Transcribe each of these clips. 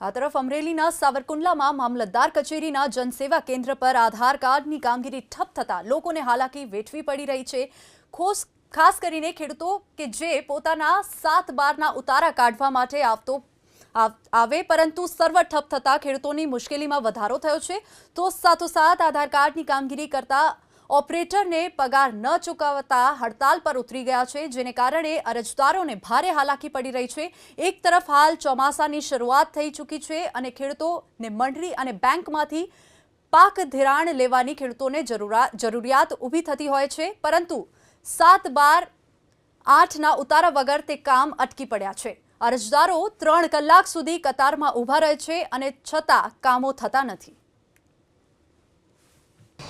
આ તરફ અમરેલીના સાવરકુંડલામાં મામલતદાર કચેરીના જનસેવા કેન્દ્ર પર આધાર કાર્ડની કામગીરી ઠપ થતાં લોકોને હાલાકી વેઠવી પડી રહી છે. ખોસ ખાસ કરીને ખેડૂતો કે જે પોતાના સાત બારના ઉતારા કાઢવા માટે આવતો આવ- પરંતુ સર્વર ઠપ થતાં ખેડૂતોની મુશ્કેલીમાં વધારો થયો છે. તો સાથોસાથ આધાર કાર્ડની કામગીરી કરતા ઓપરેટરને પગાર ન ચૂકવતા હડતાલ પર ઉતરી ગયા છે, જેને કારણે અરજદારોને ભારે હાલાકી પડી રહી છે. એક તરફ હાલ ચોમાસાની શરૂઆત થઈ ચૂકી છે અને ખેડૂતોને મંડળી અને બેંકમાંથી પાક ધિરાણ લેવાની ખેડૂતોને જરૂરા, જરૂરિયાત ઊભી થતી હોય છે, પરંતુ સાત બાર આઠના ઉતારા વગર તે કામ અટકી પડ્યા છે. અરજદારો ત્રણ કલાક સુધી કતારમાં ઊભા રહે છે અને છતાં કામો થતા નથી.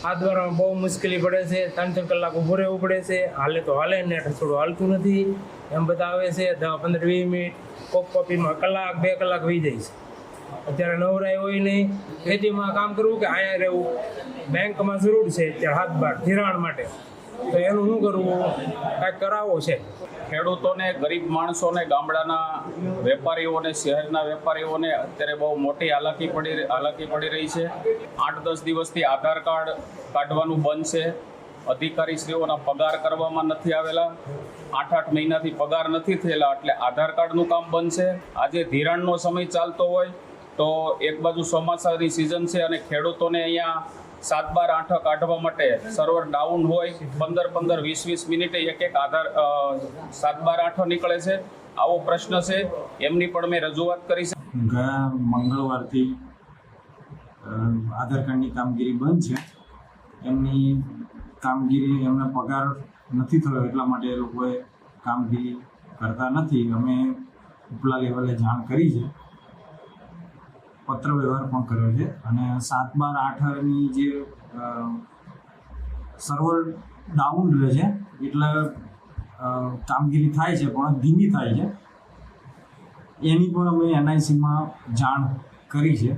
આ દ્વારા બહુ મુશ્કેલી પડે છે ત્રણ ત્રણ કલાક ઊભું રહેવું પડે છે. હાલે તો હાલે ને થોડું હાલતું નથી. એમ બધા આવે છે દસ પંદર વીસ મિનિટ, કોક કોપીમાં કલાક, બે કલાક વહી જાય છે. અત્યારે નવરાય હોય નહીં. ખેતીમાં કામ કરવું કે અહીંયા રહેવું? બેંકમાં જરૂર છે, અત્યારે હાથ બાર ધિરાણ માટે. તો એનું શું કરવું? કાંઈક કરાવો છે? ખેડૂતોને, ગરીબ માણસોને, ગામડાના વેપારીઓને, શહેરના વેપારીઓને અત્યારે બહુ મોટી હાલાકી પડી હાલાકી પડી રહી છે. આઠ દસ દિવસથી આધાર કાર્ડ કાઢવાનું બંધ છે. અધિકારીશ્રીઓના પગાર કરવામાં નથી આવેલા. આઠ આઠ મહિનાથી પગાર નથી થયેલા, એટલે આધાર કાર્ડનું કામ બંધ છે. આજે ધિરાણનો સમય ચાલતો હોય તો એક બાજુ ચોમાસાની સિઝન છે અને ખેડૂતોને અહીંયા સાત બાર આઠ કાઢવા માટે સર્વર ડાઉન હોય, પંદર પંદર વીસ વીસ મિનિટે એક એક આધાર સાત બાર આઠ નીકળે છે. આવો પ્રશ્ન છે, એમની પણ મેં રજૂઆત કરી છે. ગયા મંગળવારથી આધાર કાર્ડની કામગીરી બંધ છે. એમની કામગીરી, એમને પગાર નથી થયો એટલા માટે એ લોકોએ કામગીરી કરતા નથી. અમે ઉપલા લેવલે જાણ કરી છે. પત્ર વ્યવહાર પણ કર્યો છે અને સાત બાર આઠની જે સર્વર ડાઉન રહે છે, એટલે કામગીરી થાય છે, પણ ધીમી થાય છે. એની પણ અમે એનઆઈસીમાં જાણ કરી છે.